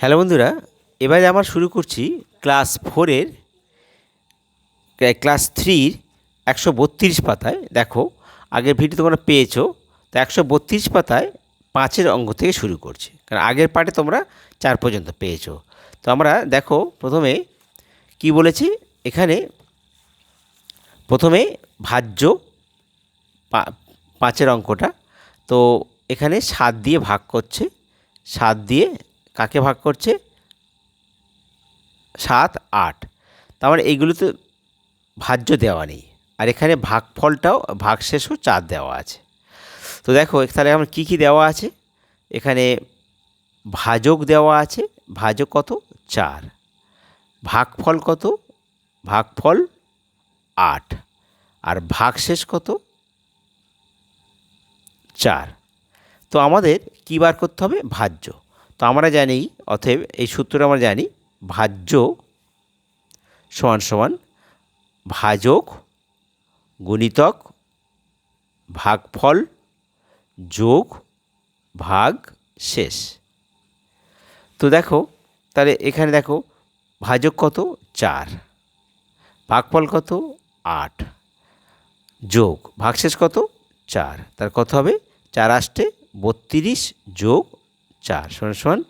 Hello বন্ধুরা, এবারে আমরা শুরু করছি ক্লাস ফোরের ক্লাস থ্রির একশো বত্রিশ পাতায়। দেখো, আগের ভিডিও তোমরা পেয়েছ, তো একশো বত্রিশ পাতায় পাঁচের অঙ্ক থেকে শুরু করছি। কারণ আগের পার্টে তোমরা চার পর্যন্ত পেয়েছ। তো আমরা দেখো, প্রথমে কি বলেছি? এখানে প্রথমে ভাজ্য পাঁচের অঙ্কটা। তো এখানে সাত দিয়ে ভাগ করছে। সাত দিয়ে কাকে ভাগ করছে? সাত, আট। তার মানে এইগুলোতে ভাজ্য দেওয়া নেই। আর এখানে ভাগফলটাও, ভাগশেষও চার দেওয়া আছে। তো দেখো, তাহলে আমার কী কী দেওয়া আছে? এখানে ভাজক দেওয়া আছে। ভাজক কত? চার। ভাগফল কত? ভাগফল আট। আর ভাগশেষ কত? চার। তো আমাদের কী বার করতে হবে? ভাজ্য। তো আমরা জানি, অতএব এই সূত্রটা আমরা জানি, ভাজ্য সমান সমান ভাজক গুণিতক ভাগফল যোগ ভাগ শেষ। তো দেখো, তাহলে এখানে দেখো, ভাজক কত? চার। ভাগফল কত? আট। যোগ ভাগশেষ কত? চার। তার কত হবে? চার আষ্টে বত্রিশ যোগ চার সমান সমান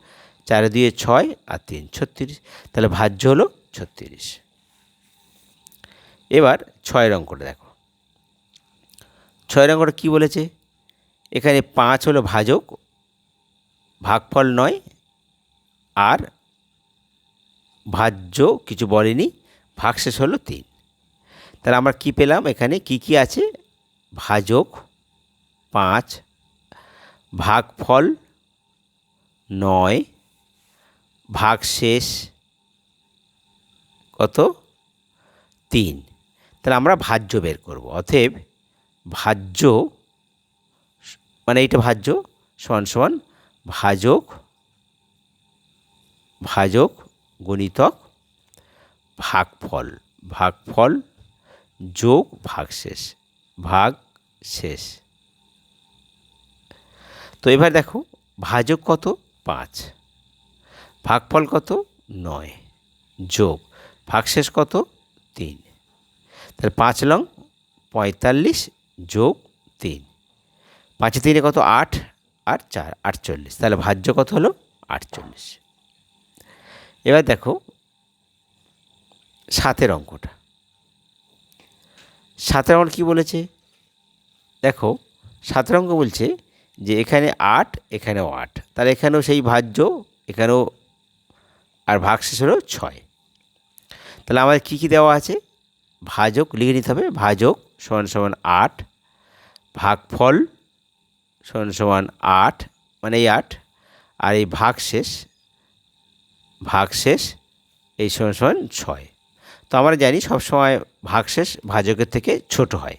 চারে দুয়ে ছয় আর তিন, ছত্রিশ। তাহলে ভাজ্য হলো ছত্রিশ। এবার ছয়ের অঙ্কটা দেখো। ছয়ের অঙ্কটা কী বলেছে? এখানে পাঁচ হলো ভাজক, ভাগফল নয়, আর ভাজ্য কিছু বলেনি, ভাগশেষ হলো তিন। তাহলে আমরা কি পেলাম এখানে? কি কি আছে? ভাজক, পাঁচ, ভাগফল নয় ভাগশেষ কত? তিন। তাহলে আমরা ভাজ্য বের করব। অতএব ভাজ্য মানে এইটা ভাজ্য সমান সমান ভাজক ভাজক গণিতক ভাগফল। ভাগফল যোগ ভাগশেষ ভাগ শেষ। তো এবার দেখো, ভাজক কত? পাঁচ। ভাগফল কত? নয়। যোগ। ভাগশেষ কত? তিন। তাহলে পাঁচ লং পঁয়তাল্লিশ যোগ তিন। পাঁচে তিনে কত? আট আর চার, আটচল্লিশ। তাহলে ভাজ্য কত হলো? আটচল্লিশ। এবার দেখো সাতের অঙ্কটা। সাতের অঙ্ক কী বলেছে? দেখো, সাতের অঙ্ক বলছে যে এখানে আট, এখানেও আট। তাহলে এখানেও সেই ভাজ্য, এখানেও আর ভাগশেষ হলো ছয়। তাহলে আমাদের কী কী দেওয়া আছে? ভাজক, লিখে নিতে হবে, ভাজক সমান সমান আট, ভাগফল সমান সমান আট মানে এই আট, আর এই ভাগশেষ ভাগশেষ এই সমান সমান ছয়। তো আমরা জানি সবসময় ভাগশেষ ভাজকের থেকে ছোট হয়।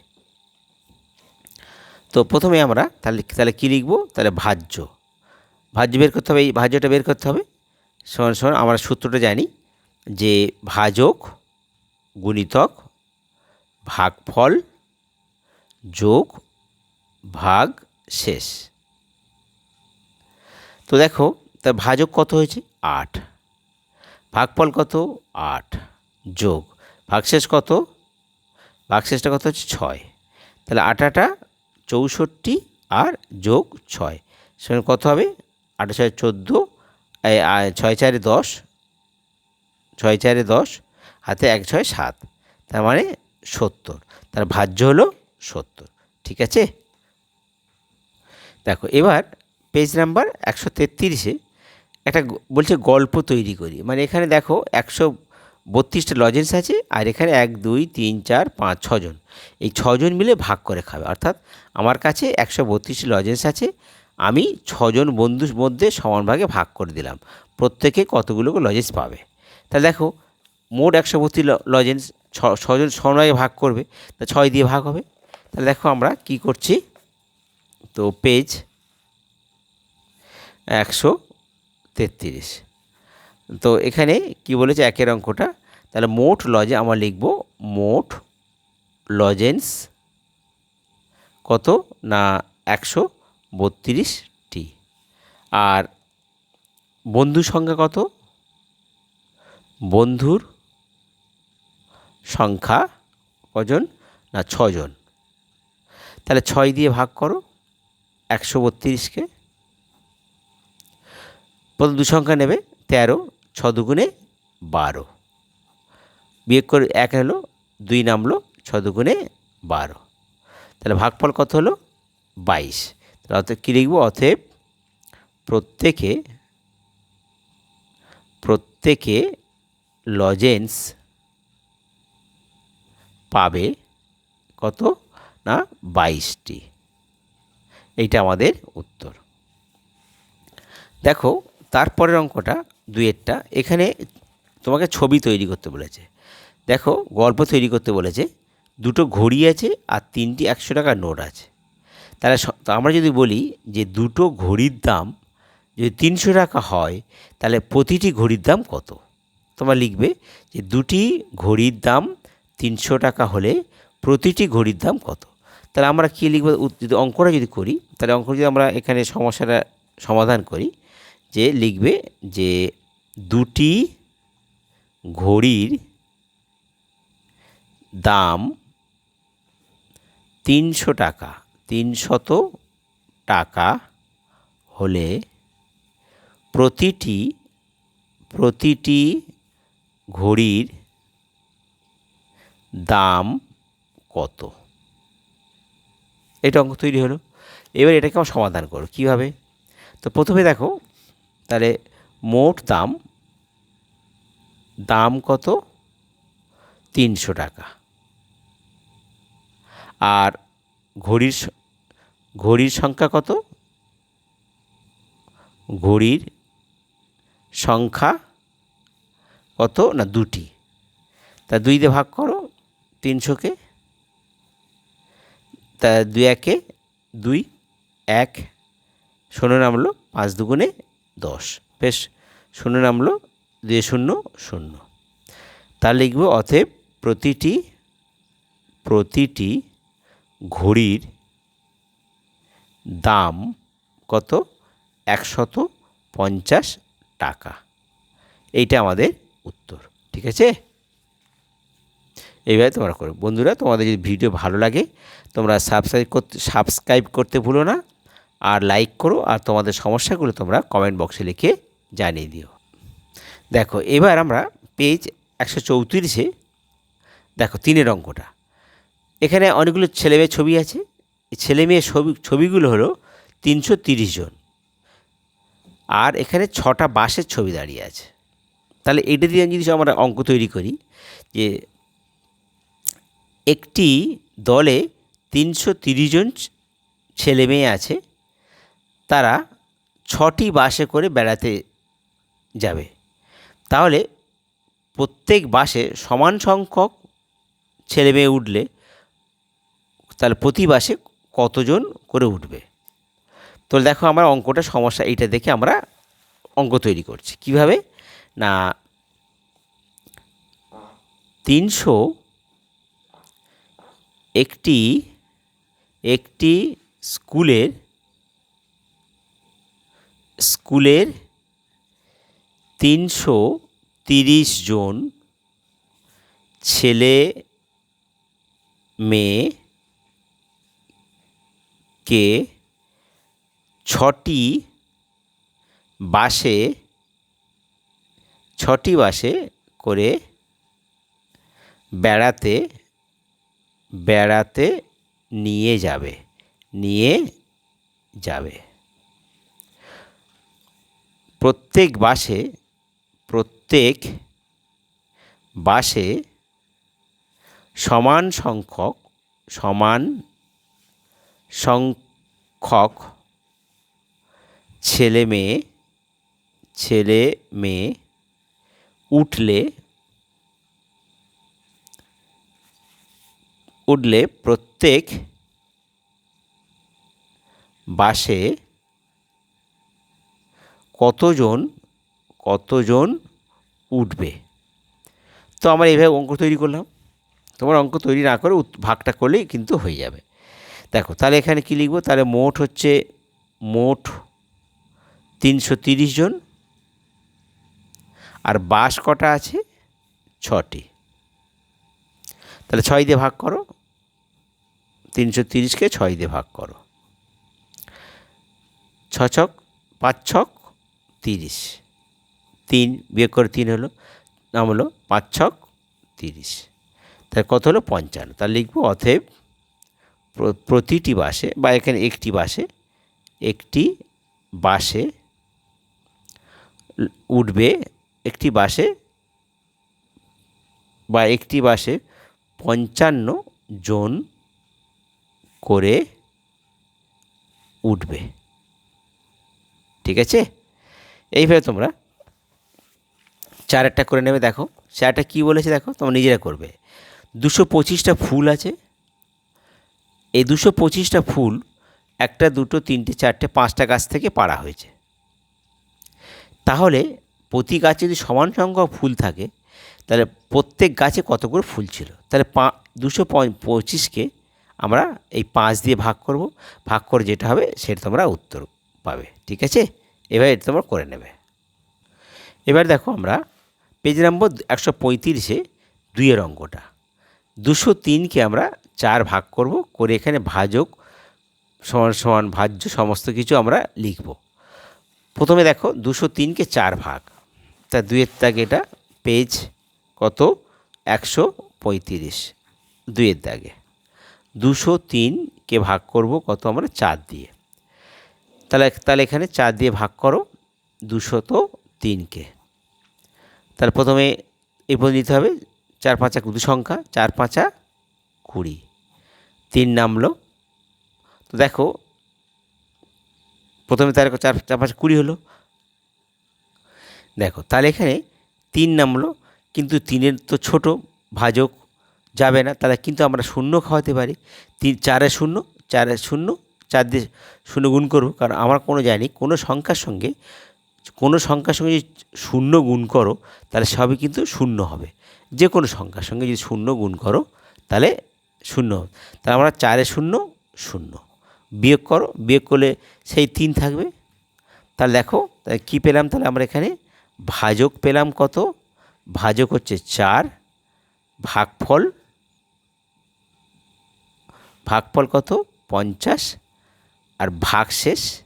তো প্রথমে আমরা তাহলে তাহলে কী লিখব? তাহলে ভাজ্য। ভাজ্য বের করতে হবে, এই ভাজ্যটা বের করতে হবে। সমান সমান আমরা সূত্রটা জানি যে ভাজক গুণিতক ভাগফল যোগ ভাগ শেষ। তো দেখো, তা ভাজক কত হয়েছে? আট। ভাগফল কত? আট। যোগ ভাগশেষ কত? ভাগশেষটা কত হচ্ছে? ছয়। তাহলে আটাটা চৌষট্টি আর যোগ ছয়। সেখানে কত হবে? আটা ছয় চোদ্দ ছয় চারে দশ, ছয় চারে দশ, হাতে এক, ছয়, সাত। তার মানে সত্তর। তার ভাজ্য হলো সত্তর। ঠিক আছে? দেখো, এবার পেজ নাম্বার একশো তেত্রিশে একটা বলছে গল্প তৈরি করি। মানে এখানে দেখো একশো বত্রিশটা লজেন্স আছে, আর এখানে এক, দুই, তিন, চার, পাঁচ, ছজন। এই ছজন মিলে ভাগ করে খাবে। অর্থাৎ আমার কাছে একশো বত্রিশটি লজেন্স আছে, আমি ছজন বন্ধুর মধ্যে সমান ভাগে ভাগ করে দিলাম। প্রত্যেকে কতগুলো লজেন্স পাবে? তাহলে দেখো, মোট একশো বত্রিশ লজেন্স ছজন সমানভাগে ভাগ করবে, তা ছয় দিয়ে ভাগ হবে। তাহলে দেখো আমরা কি করছি? তো পেজ একশো তেত্রিশ। তো এখানে কি বলেছে? একের অঙ্কটা তাহলে মোট লজে আমরা লিখব মোট লজেন্স কত না একশো বত্রিশটি আর বন্ধু সংখ্যা কত? বন্ধুর সংখ্যা কজন? না, ছজন। তাহলে ছয় দিয়ে ভাগ করো, একশো বত্রিশকে। প্রথম দু সংখ্যা নেবে তেরো, ছ দুগুণে বারো। বিয়োগ করে এক হলো দুই নামলো ছ দুগুণে বারো। তাহলে ভাগফল কত হলো? বাইশ। তাহলে অতএব কী লিখব? অতএব প্রত্যেকে প্রত্যেকে লজেন্স পাবে কত না বাইশটি? এইটা আমাদের উত্তর। দেখো, তারপরের অঙ্কটা দুয়েরটা এখানে তোমাকে ছবি তৈরি করতে বলেছে। দেখো গল্প তৈরি করতে বলেছে, দুটো ঘড়ি আছে আর তিনটি একশো টাকার নোট আছে। তাহলে আমরা যদি বলি যে দুটো ঘড়ির দাম যদি তিনশো টাকা হয়, তাহলে প্রতিটি ঘড়ির দাম কত? তোমরা লিখবে যে দুটি ঘড়ির দাম তিনশো টাকা হলে প্রতিটি ঘড়ির দাম কত? তাহলে আমরা কী লিখব? যদি অঙ্কটা যদি করি, তাহলে অঙ্ক যদি আমরা এখানে সমস্যাটা সমাধান করি, যে লিখবে যে দুটি ঘড়ির দাম তিনশো টাকা, তিনশত টাকা হলে প্রতিটি প্রতিটি ঘড়ির দাম কত? এটা অঙ্ক তৈরি হলো। এবার এটাকে আমার সমাধান করো কীভাবে? তো প্রথমে দেখো, তাহলে মোট দাম দাম কত? তিনশো টাকা। আর ঘড়ির ঘড়ির সংখ্যা কত? ঘড়ির সংখ্যা কত না দুটি? তা দুই দিয়ে ভাগ করো তিনশোকে তা দুই একে দুই, এক, শূন্য নামলো পাঁচ দুগুণে দশ। বেশ, শূন্য নামলো দুই শূন্য শূন্য। তা লিখব অতএব প্রতিটি প্রতিটি ঘড়ির দাম কত? একশত পঞ্চাশ টাকা। এইটা আমাদের উত্তর, ঠিক আছে? এইভাবে তোমরা করো। বন্ধুরা, তোমাদের যদি ভিডিও ভালো লাগে, তোমরা সাবস্ক্রাইব করতে সাবস্ক্রাইব করতে ভুলো না, আর লাইক করো, আর তোমাদের সমস্যাগুলো তোমরা কমেন্ট বক্সে লিখে জানিয়ে দিও। দেখো, এবার আমরা পেজ একশো চৌত্রিশে দেখো, তিনের অঙ্কটা। এখানে অনেকগুলো ছেলেমেয়ে ছবি আছে। ছেলে মেয়ে ছবি, ছবিগুলো হলো তিনশো তিরিশ জন। আর এখানে ছটা বাসের ছবি দাঁড়িয়ে আছে। তাহলে এটা দিয়ে যদি আমরা অঙ্ক তৈরি করি যে একটি দলে তিনশো তিরিশ জন ছেলে মেয়ে আছে, তারা ছটি বাসে করে বেড়াতে যাবে। তাহলে প্রত্যেক বাসে সমান সংখ্যক ছেলে মেয়ে উঠলে তাহলে প্রতি বাসে কতজন করে উঠবে? তো দেখো আমরা অঙ্কটা সমস্যা এইটা দেখে আমরা অঙ্ক তৈরি করছি। কীভাবে? না, তিনশো একটি একটি স্কুলের স্কুলের তিনশো তিরিশ জন ছেলে মেয়ে কে ছটি বাসে ছটি বাসে করে বেড়াতে বেড়াতে নিয়ে যাবে নিয়ে যাবে। প্রত্যেক বাসে প্রত্যেক বাসে সমান সংখ্যক সমান সংখ্যক ছেলে মেয়ে ছেলে মেয়ে উঠলে উঠলে প্রত্যেক বাসে কতজন কতজন উঠবে? তো আমরা এইভাবে অঙ্ক তৈরি করলাম। তোমার অঙ্ক তৈরি না করে ভাগটা করলেই কিন্তু হয়ে যাবে। দেখো, তাহলে এখানে কী লিখব? তাহলে মোট হচ্ছে মোট তিনশো তিরিশ জন, আর বাস কটা আছে? ছটি। তাহলে ছয় দিয়ে ভাগ করো। তিনশো তিরিশকে ছয় দিয়ে ভাগ করো। ছ ছক পাঁচ ছক তিরিশ। তিন, বিয়োগ করে তিন হলো, নাম হলো পাঁচ ছক তিরিশ। তাহলে কত হলো? পঞ্চান্ন। তাহলে লিখব প্র- প্রতিটি বাসে বা এখানে একটি বাসে একটি বাসে উঠবে, একটি বাসে বা একটি বাসে পঞ্চান্ন জন করে উঠবে। ঠিক আছে? এইভাবে তোমরা চারটা করে নেবে, দেখো। চারটা কী বলেছে, দেখো? তোমরা নিজেরা করবে। দুশো পঁচিশটা ফুল আছে। এই দুশো পঁচিশটা ফুল একটা, দুটো, তিনটে, চারটে, পাঁচটা গাছ থেকে পাড়া হয়েছে। তাহলে প্রতি গাছে যদি সমান সংখ্যক ফুল থাকে, তাহলে প্রত্যেক গাছে কত করে ফুল ছিল? তাহলে পা, দুশো পঁচিশকে আমরা এই পাঁচ দিয়ে ভাগ করব। ভাগ করে যেটা হবে সেটা তোমরা উত্তর পাবে। ঠিক আছে? এবার এটা তোমরা করে নেবে। এবার দেখো আমরা, পেজ নম্বর একশো পঁয়ত্রিশে দুইয়ের অঙ্কটা। দুশো তিনকে আমরা চার ভাগ করব, করে এখানে ভাজক সমান সমান ভাজ্য সমস্ত কিছু আমরা লিখব। প্রথমে দেখো দুশো তিনকে চার ভাগ। তা দুয়ের দাগে এটা, পেজ কত? একশো পঁয়ত্রিশ। দুয়ের দাগে। দুশো তিনকে ভাগ করব কত আমরা? চার দিয়ে। তাহলে তাহলে এখানে চার দিয়ে ভাগ করো, দুশো তো তিনকে তাহলে প্রথমে এরপর নিতে হবে চার পাঁচা দু সংখ্যা, চার পাঁচা কুড়ি। তিন নামলো। তো দেখো, প্রথমে তার চার চার পাঁচ কুড়ি হলো। দেখো, তাহলে এখানে তিন নামলো, কিন্তু তিনের তো ছোট ভাজক যাবে না, তাহলে কিন্তু আমরা শূন্য খাওয়াতে পারি। তিন, চারে শূন্য চারে শূন্য, চার দিয়ে শূন্য গুণ করব, কারণ আমার কোনো জানি, কোনো সংখ্যার সঙ্গে, কোনো সংখ্যার সঙ্গে যদি শূন্য গুণ করো, তাহলে সবই কিন্তু শূন্য হবে। যে কোনো সংখ্যার সঙ্গে যদি শূন্য গুণ করো, তাহলে শূন্য তাহলে আমরা চারে শূন্য শূন্য। বিয়োগ করো, বিয়োগ করলে সেই তিন থাকবে। তাহলে দেখো, তাহলে কী পেলাম? তাহলে আমরা এখানে ভাজক পেলাম কত? ভাজক হচ্ছে চার, ভাগফল ভাগফল কত? পঞ্চাশ, আর ভাগশেষ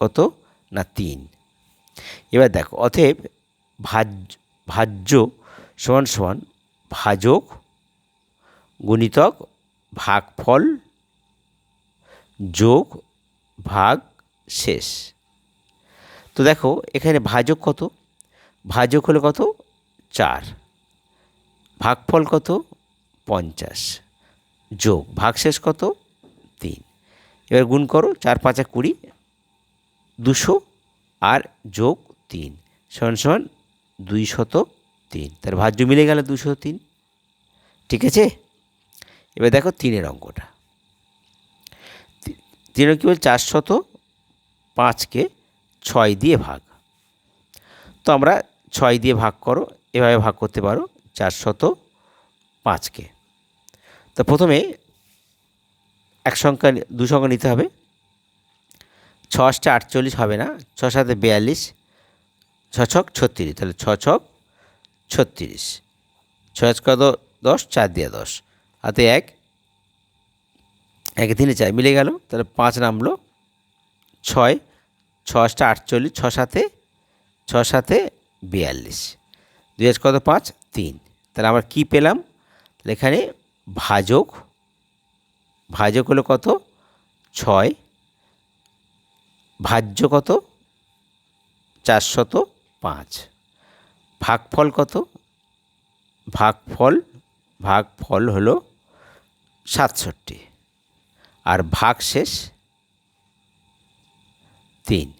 কত? না, তিন। এবার দেখো, অতএব ভাজ ভাজ্য সমান সমান ভাজক গুণিতক ভাগফল যোগ ভাগ শেষ। তো দেখো, এখানে ভাজক কত? ভাজক হলো কত? চার। ভাগফল কত? পঞ্চাশ। যোগ ভাগশেষ কত? তিন। এবার গুণ করো, চার, পাঁচা কুড়ি, দুশো, আর যোগ তিন। সমান সমান দুই শত তিন। তার ভাজ্য মিলে গেল দুশো তিন। ঠিক আছে? এবার দেখো তিনের অঙ্কটা। তিনের কী বল? চারশত পাঁচকে ছয় দিয়ে ভাগ। তো আমরা ছয় দিয়ে ভাগ করো, এভাবে ভাগ করতে পারো চারশত পাঁচকে। তো প্রথমে এক সংখ্যা দু সংখ্যা নিতে হবে। ছ আটচল্লিশ হবে না ছ সাথে বিয়াল্লিশ ছক ছত্রিশ, তাহলে ছ ছক ছত্রিশ। ছ আজ কত দশ, চার দিয়ে দশ। হাতে এক। একে তিনে চার, মিলে গেল। তাহলে পাঁচ নামলো। ছয় ছ আটটা আটচল্লিশ ছ সাথে ছ সাথে বিয়াল্লিশ। দুই আজ কত? পাঁচ, তিন। তাহলে আমরা কী পেলাম? তাহলে এখানে ভাজক ভাজক হলো কত? ছয়। ভাজ্য কত? চারশত। পাঁচ। ভাগফল কত? ভাগফল ভাগফল হলো সাতষট্টি। আর ভাগশেষ তিন।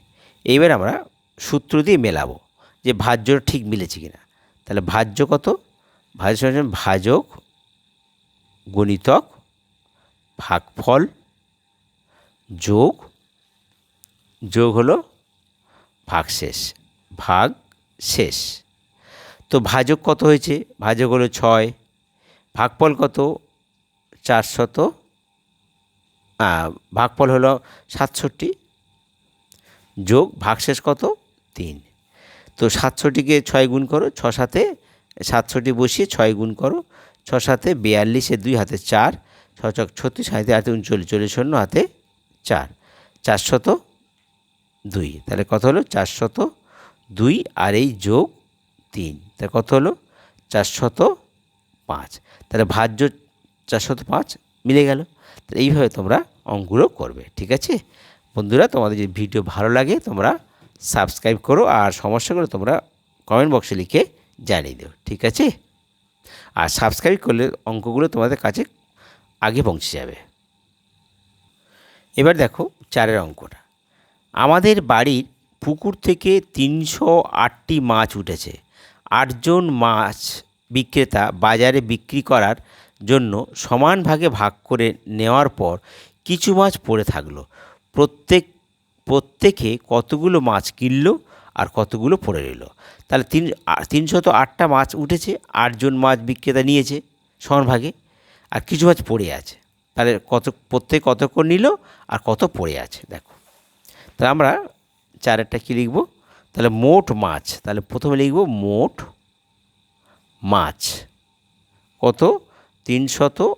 এইবার আমরা সূত্র দিয়ে মেলাবো যে ভাজ্যটা ঠিক মিলেছে কিনা। তাহলে ভাজ্য কত? ভাজ্য ভাজক গণিতক ভাগফল যোগ যোগ হলো ভাগশেষ। ভাগ শেষ। তো ভাজক কত হয়েছে? ভাজক হলো ছয়। ভাগফল কত? চারশত ভাগফল হলো সাতষট্টি। যোগ ভাগশেষ কত? তিন। তো সাতশোটিকে ছয় গুণ করো, ছ সাথে সাতশোটি বসিয়ে ছয় গুণ করো, ছ সাথে বিয়াল্লিশে দুই হাতে চার, ছ চক ছত্রিশ হাতে হাতে উনচল্লিশ, চল্লিশ শূন্য হাতে চার। চারশত দুই। তাহলে কত হলো? চারশত দুই আর এই যোগ তিন। তাহলে কত হলো? চারশত পাঁচ। তাহলে ভাজ্য চারশত পাঁচ মিলে গেল। তাহলে এইভাবে তোমরা অঙ্কগুলো করবে, ঠিক আছে? বন্ধুরা, তোমাদের যদি ভিডিও ভালো লাগে, তোমরা সাবস্ক্রাইব করো আর সমস্যাগুলো তোমরা কমেন্ট বক্সে লিখে জানিয়ে দিও, ঠিক আছে? আর সাবস্ক্রাইব করলে অঙ্কগুলো তোমাদের কাছে আগে পৌঁছে যাবে। এবার দেখো চারের অঙ্কটা। আমাদের বাড়ির পুকুর থেকে তিনশো আটটি মাছ উঠেছে। আটজন মাছ বিক্রেতা বাজারে বিক্রি করার জন্য সমান ভাগে ভাগ করে নেওয়ার পর কিছু মাছ পড়ে থাকল। প্রত্যেক, প্রত্যেকে কতগুলো মাছ কিনলো আর কতগুলো পড়ে রইল। তাহলে তিন তিনশত আটটা মাছ উঠেছে, আটজন মাছ বিক্রেতা নিয়েছে সমান ভাগে, আর কিছু মাছ পড়ে আছে। তাহলে কত, প্রত্যেক কত করে নিল আর কত পড়ে আছে, দেখো। তাহলে আমরা চারেরটা কী লিখব? তাহলে মোট মাছ, তাহলে প্রথমে লিখব মোট মাছ। কত? তিনশত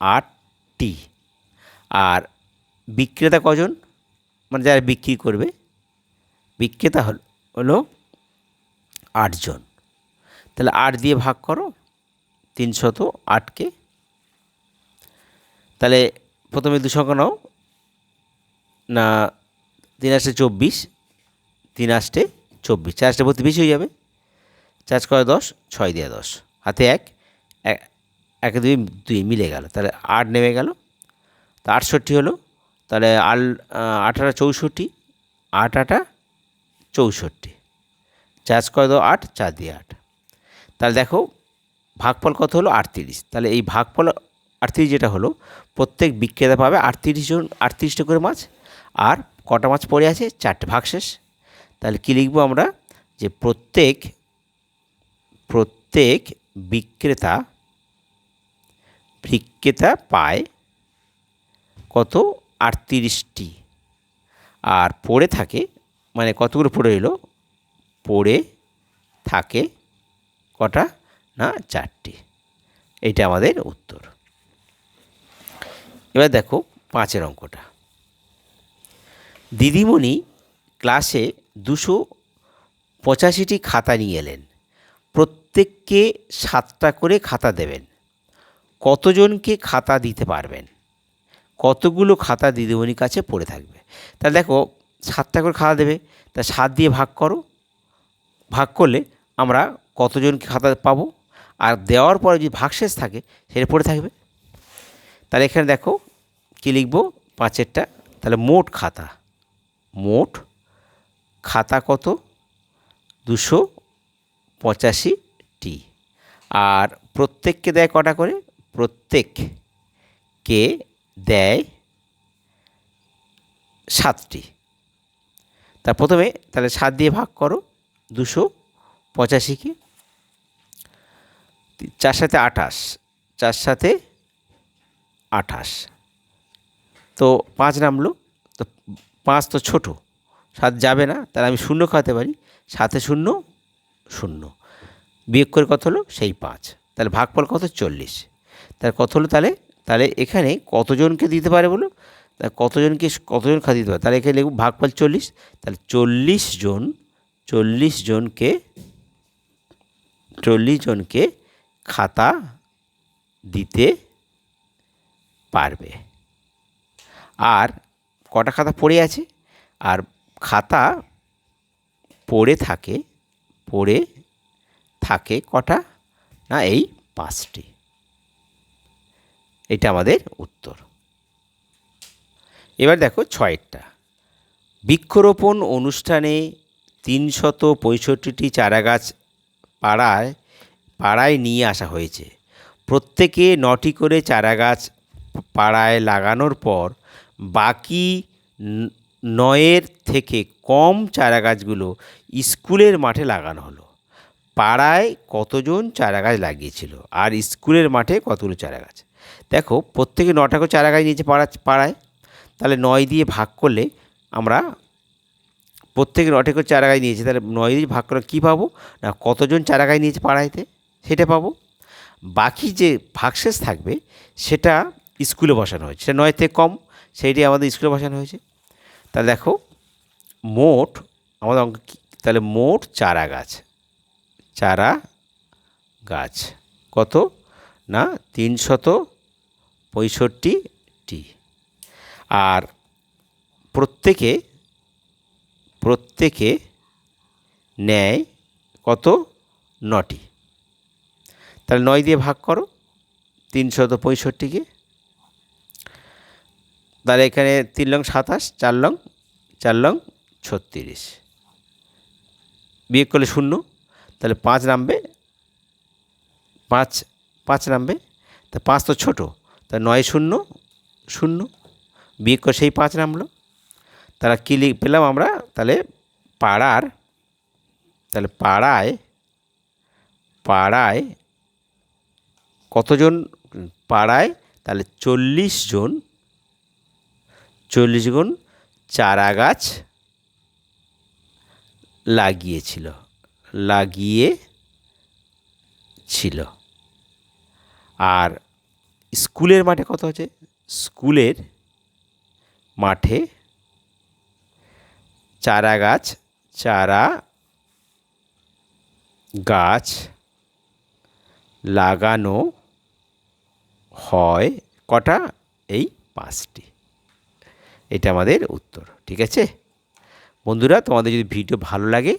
আটটি। আর বিক্রেতা কজন? মানে যারা বিক্রি করবে, বিক্রেতা হল, হলো আটজন। তাহলে আট দিয়ে ভাগ করো, তিনশত আটকে। তাহলে প্রথমে দু সংখ্যা নাও, না, তিন আসতে চব্বিশ তিন আসতে চব্বিশ, চার আসতে বত্রিশ হয়ে যাবে। চার করে দশ, ছয় দেওয়া দশ। হাতে এক এক দুই দুই মিলে গেল। তাহলে আট নেমে গেল। তা আটষট্টি হলো। তাহলে আল আঠারো চৌষট্টি, আট আটা চৌষট্টি। চার করে দাও আট, চার দিয়ে আট। তাহলে দেখো, ভাগফল কত হলো? আটত্রিশ। তাহলে এই ভাগফল আটত্রিশ যেটা হলো, প্রত্যেক বিক্রেতা পাবে আটত্রিশ জন, আটত্রিশটা করে মাছ। আর কটা মাছ পড়ে আছে? চারটে ভাগ শেষ তাহলে কী লিখব আমরা? যে প্রত্যেক প্রত্যেক বিক্রেতা বিক্রেতা পায় কত? আটত্রিশটি। আর পড়ে থাকে মানে কতগুলো পড়ে এলো? পড়ে থাকে কটা? না, চারটি। এটা আমাদের উত্তর। এবার দেখো পাঁচের অঙ্কটা। দিদিমণি ক্লাসে দুশো পঁচাশিটি খাতা নিয়ে এলেন। প্রত্যেককে সাতটা করে খাতা দেবেন। কতজনকে খাতা দিতে পারবেন? কতগুলো খাতা দিদিমণির কাছে পড়ে থাকবে? তাহলে দেখো, সাতটা করে খাতা দেবে। তা সাত দিয়ে ভাগ করো। ভাগ করলে আমরা কতজনকে খাতা পাবো? আর দেওয়ার পরে যদি ভাগশেষ থাকে, সেটা পড়ে থাকবে। তাহলে এখানে দেখো, কী লিখব? পাঁচেরটা। তাহলে মোট খাতা। মোট খাতা কত? দুশো পঁচাশিটি আর প্রত্যেককে দেয় কটা করে? প্রত্যেককে দেয় সাতটি তা প্রথমে তাহলে সাত দিয়ে ভাগ করো, দুশো পঁচাশিকে। চার সাথে আঠাশ, চার সাথে আঠাশ। তো পাঁচ নামলো, তো পাঁচ তো ছোটো। সাত যাবে না, তাহলে আমি শূন্য খাওয়াতে পারি। সাথে শূন্য শূন্য। বিয়োগ করে কত হলো? সেই পাঁচ। তাহলে ভাগফল কত? চল্লিশ। তাহলে কত হলো তাহলে? তাহলে এখানে কতজনকে দিতে পারে বলো তা কতজনকে কতজন খাতা দিতে পারে? তাহলে এখানে লিখব ভাগফল চল্লিশ। তাহলে চল্লিশ জন, চল্লিশ জনকে চল্লিশ জনকে খাতা দিতে পারবে। আর কটা খাতা পড়ে আছে? আর খাতা পড়ে থাকে পড়ে থাকে কটা? না, এই পাঁচটি। এটা আমাদের উত্তর। এবার দেখো ছয়েরটা। বৃক্ষরোপণ অনুষ্ঠানে তিনশত পঁয়ষট্টিটি চারাগাছ পাড়ায় পাড়ায় নিয়ে আসা হয়েছে। প্রত্যেকে নটি করে চারাগাছ পাড়ায় লাগানোর পর বাকি নয়ের থেকে কম চারা গাছগুলো স্কুলের মাঠে লাগানো হলো। পাড়ায় কতজন চারা গাছ লাগিয়েছিল আর স্কুলের মাঠে কতগুলো চারাগাছ? দেখো, প্রত্যেকে নটা করে চারাগাছ নিয়েছে পাড়া, পাড়ায়। তাহলে নয় দিয়ে ভাগ করলে আমরা প্রত্যেকে নটে করে চারা গাছ নিয়েছে। তাহলে নয় দিয়ে ভাগ করে কী পাবো? না, কতজন চারা গাছ নিয়েছে পাড়াইতে? সেটা পাবো। বাকি যে ভাগশেষ থাকবে, সেটা স্কুলে বসানো হয়েছে। সেটা নয় থেকে কম সেইটি আমাদের স্কুলে বসানো হয়েছে। তাহলে দেখো, মোট, আমাদের অঙ্ক তাহলে মোট চারা গাছ। চারা গাছ। কত? না, তিনশত পঁয়ষট্টিটি। আর প্রত্যেকে প্রত্যেকে নেয় কত? নটি। তাহলে নয় দিয়ে ভাগ করো, তিনশত পঁয়ষট্টিকে। তাহলে এখানে তিন লং সাতাশ, চার লং চার লং ছত্রিশ। বিয়োগ করলে শূন্য, তাহলে পাঁচ নামবে, পাঁচ পাঁচ নামবে, তা পাঁচ তো ছোটো, তা নয় শূন্য শূন্য, বিয়োগ করে সেই পাঁচ নামলো। তাহলে কী পেলাম আমরা, তাহলে পাড়ার, তাহলে পাড়ায় পাড়ায় কতজন, পাড়ায় তাহলে চল্লিশ জন চল্লিশ গুণ চারা গাছ লাগিয়েছিল লাগিয়ে ছিল আর স্কুলের মাঠে কত আছে? স্কুলের মাঠে চারা গাছ চারা গাছ লাগানো হয় কটা? এই পাঁচটি। এটা আমাদের উত্তর, ঠিক আছে? বন্ধুরা, তোমাদের যদি ভিডিও ভালো লাগে,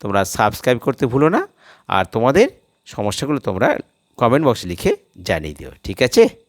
তোমরা সাবস্ক্রাইব করতে ভুলো না, আর তোমাদের সমস্যাগুলো তোমরা কমেন্ট বক্সে লিখে জানিয়ে দিও, ঠিক আছে?